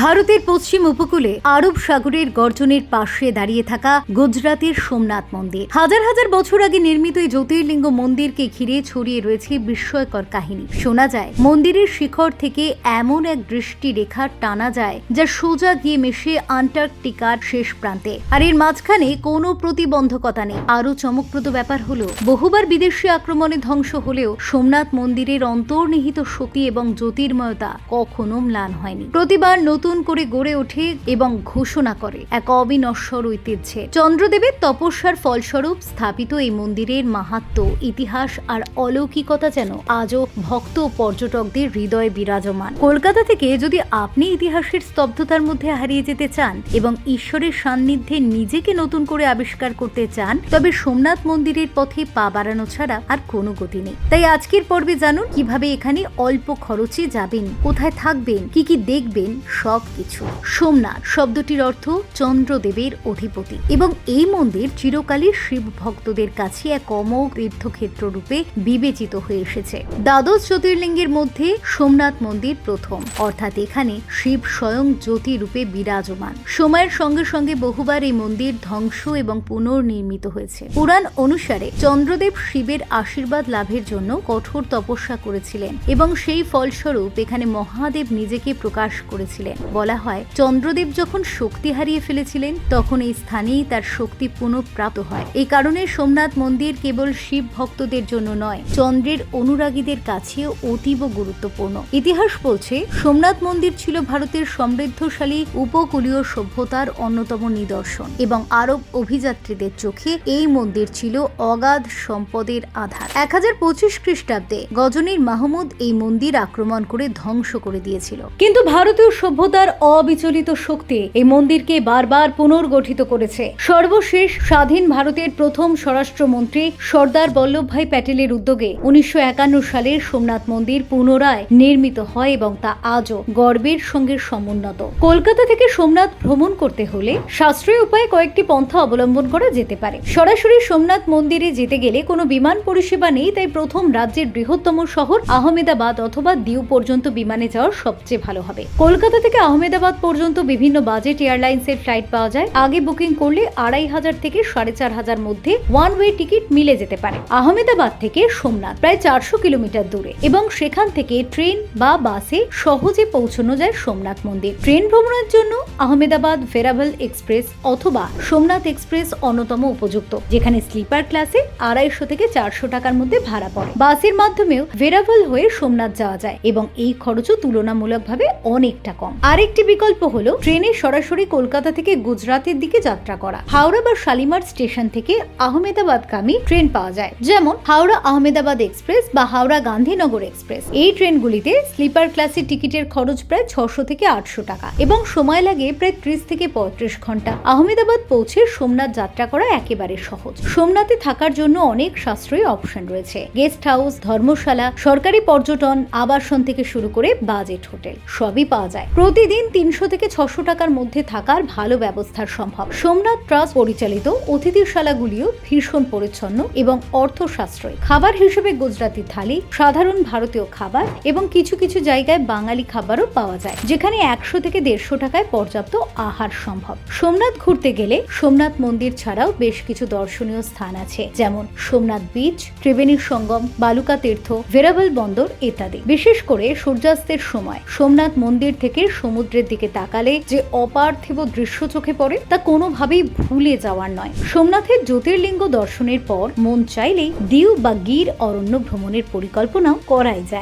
ভারতের পশ্চিম উপকূলে আরব সাগরের গর্জনের পাশে দাঁড়িয়ে থাকা গুজরাতের সোমনাথ মন্দির। হাজার হাজার বছর আগে নির্মিত এই জ্যোতির্লিঙ্গ মন্দিরকে ঘিরে ছড়িয়ে রয়েছে বিস্ময়কর কাহিনী। শোনা যায়, মন্দিরের শিখর থেকে এমন এক দৃষ্টি রেখা টানা যায় যা সোজা গিয়ে মেশে আন্টার্কটিকার শেষ প্রান্তে। আর এর মাঝখানে কোনো প্রতিবন্ধকতা নেই। আরও চমকপ্রদ ব্যাপার হলো, বহুবার বিদেশি আক্রমণে ধ্বংস হলেও সোমনাথ মন্দিরের অন্তর্নিহিত শক্তি এবং জ্যোতির্ময়তা কখনো ম্লান হয়নি। প্রতিবার নতুন করে গড়ে ওঠে এবং ঘোষণা করে এক অবিনশ্বর ঐতিহ্যে। চন্দ্রদেবের তপস্যার ফলস্বরূপ স্থাপিত এই মন্দিরের মাহাত্ম, ইতিহাস আর অলৌকিকতা যেন আজও ভক্ত পর্যটকদের হৃদয়ে বিরাজমান। কলকাতা থেকে যদি আপনি ইতিহাসের স্তব্ধতার মধ্যে হারিয়ে যেতে চান এবং ঈশ্বরের সান্নিধ্যে নিজেকে নতুন করে আবিষ্কার করতে চান, তবে সোমনাথ মন্দিরের পথে পা বাড়ানো ছাড়া আর কোনো গতি নেই। তাই আজকের পর্বে জানুন কীভাবে এখানে অল্প খরচে যাবেন, কোথায় থাকবেন, কি কি দেখবেন, সব কিছু। সোমনাথ শব্দটির অর্থ চন্দ্রদেবের অধিপতি এবং এই মন্দির চিরকালই শিব ভক্তদের কাছে এক অমোঘ তীর্থক্ষেত্র রূপে বিবেচিত হয়ে এসেছে। দ্বাদশ জ্যোতির্লিঙ্গের মধ্যে সোমনাথ মন্দির প্রথম, অর্থাৎ এখানে শিব স্বয়ং জ্যোতি রূপে বিরাজমান। সময়ের সঙ্গে সঙ্গে বহুবার এই মন্দির ধ্বংস এবং পুনর্নির্মিত হয়েছে। পুরাণ অনুসারে চন্দ্রদেব শিবের আশীর্বাদ লাভের জন্য কঠোর তপস্যা করেছিলেন এবং সেই ফলস্বরূপ এখানে মহাদেব নিজেকে প্রকাশ করেছিলেন। বলা হয়, চন্দ্রদেব যখন শক্তি হারিয়ে ফেলেছিলেন, তখন এই স্থানেই তার শক্তি পুনঃপ্রাপ্ত হয়। এই কারণে সোমনাথ মন্দির কেবল শিব ভক্তদের জন্য নয়, চন্দ্রের অনুরাগীদের কাছেও অতীব গুরুত্বপূর্ণ। ইতিহাস বলছে, সোমনাথ মন্দির ছিল ভারতের সমৃদ্ধশালী, উপকূলীয় সভ্যতার অন্যতম নিদর্শন এবং আরব অভিযাত্রীদের চোখে এই মন্দির ছিল অগাধ সম্পদের আধার। এক হাজার পঁচিশ খ্রিস্টাব্দে গজনীর মাহমুদ এই মন্দির আক্রমণ করে ধ্বংস করে দিয়েছিল। কিন্তু ভারতীয় সভ্যতার অবিচলিত শক্তি এই মন্দিরকে বারবার পুনর্গঠিত করেছে। সর্বশেষ স্বাধীন ভারতের প্রথম স্বরাষ্ট্রমন্ত্রী সর্দার বল্লভভাই প্যাটেলের উদ্যোগে উনিশশো একান্ন সালে সোমনাথ মন্দির পুনরায় নির্মিত হয় এবং তা আজও গর্বের সঙ্গে সমুন্নত। কলকাতা থেকে সোমনাথ ভ্রমণ করতে হলে সাশ্রয়ী উপায়ে কয়েকটি পন্থা অবলম্বন করা যেতে পারে। সরাসরি সোমনাথ মন্দিরে যেতে গেলে কোনো বিমান পরিষেবা নেই, তাই প্রথম রাজ্যের বৃহত্তম শহর আহমেদাবাদ অথবা দিউ পর্যন্ত বিমানে যাওয়ার সবচেয়ে ভালো হবে। কলকাতা থেকে আহমেদাবাদ পর্যন্ত বিভিন্ন বাজেট এয়ারলাইন্সের ফ্লাইট পাওয়া যায়। আগে বুকিং করলে আড়াই হাজার থেকে সাড়ে চার হাজার মধ্যে ওয়ান ওয়ে টিকিট মিলে যেতে পারে। আহমেদাবাদ থেকে সোমনাথ, প্রায় চারশো কিলোমিটার দূরে। এবং সেখান থেকে ট্রেন বা বাসে সহজে পৌঁছানো যায় সোমনাথ মন্দির। ট্রেন ভ্রমণের জন্য আহমেদাবাদ ভেরাভেল এক্সপ্রেস অথবা সোমনাথ এক্সপ্রেস অন্যতম উপযুক্ত, যেখানে স্লিপার ক্লাসে আড়াইশো থেকে চারশো টাকার মধ্যে ভাড়া পড়ে। বাসের মাধ্যমেও ভেরাভেল হয়ে সোমনাথ যাওয়া যায় এবং এই খরচও তুলনামূলকভাবে অনেকটা কম। আরেকটি বিকল্প হলো ট্রেনে সরাসরি কলকাতা থেকে গুজরাতের দিকে যাত্রা করা। হাওড়া বা শালিমার স্টেশন থেকে আহমেদাবাদগামী ট্রেন পাওয়া যায়। যেমন হাওড়া আহমেদাবাদ এক্সপ্রেস বা হাওড়া গান্ধীনগর এক্সপ্রেস। এই ট্রেনগুলিতে স্লিপার ক্লাসের টিকিটের খরচ প্রায় ছশো থেকে আটশো টাকা এবং সময় লাগে প্রায় ত্রিশ থেকে পঁয়ত্রিশ ঘণ্টা। আহমেদাবাদ পৌঁছে সোমনাথ যাত্রা করা একেবারে সহজ। সোমনাথে থাকার জন্য অনেক সাশ্রয়ী অপশন রয়েছে। গেস্ট হাউস, ধর্মশালা, সরকারি পর্যটন, আবাসন থেকে শুরু করে বাজেট হোটেল সবই পাওয়া যায়। প্রতিদিন তিনশো থেকে ছশো টাকার মধ্যে থাকার ভালো ব্যবস্থার সম্ভব। সোমনাথ ট্রাস্ট পরিচালিত অতিথিশালাগুলিও ভীষণ পরিচ্ছন্ন এবং অর্থ সাশ্রয়ী খাবার হিসেবে গুজরাতি থালি, সাধারণ ভারতীয় খাবার এবং কিছু কিছু জায়গায় বাঙালি খাবারও পাওয়া যায়, যেখানে একশো থেকে দেড়শো টাকায় পর্যাপ্ত আহার সম্ভব। সোমনাথ ঘুরতে গেলে সোমনাথ মন্দির ছাড়াও বেশ কিছু দর্শনীয় স্থান আছে, যেমন সোমনাথ বীচ, ত্রিবেণী সঙ্গম, বালুকা তীর্থ ভেরাভেল বন্দর ইত্যাদি। বিশেষ করে সূর্যাস্তের সময় সোমনাথ মন্দির থেকে সমুদ্রের দিকে তাকালে যে অপার্থিব দৃশ্য চোখে পড়ে, তা কোনোভাবেই ভুলে যাওয়ার নয়। সোমনাথের জ্যোতির্লিঙ্গ দর্শনের পর মন চাইলেই দিউ বা গির অরণ্য ভ্রমণের পরিকল্পনাও করাই যায়।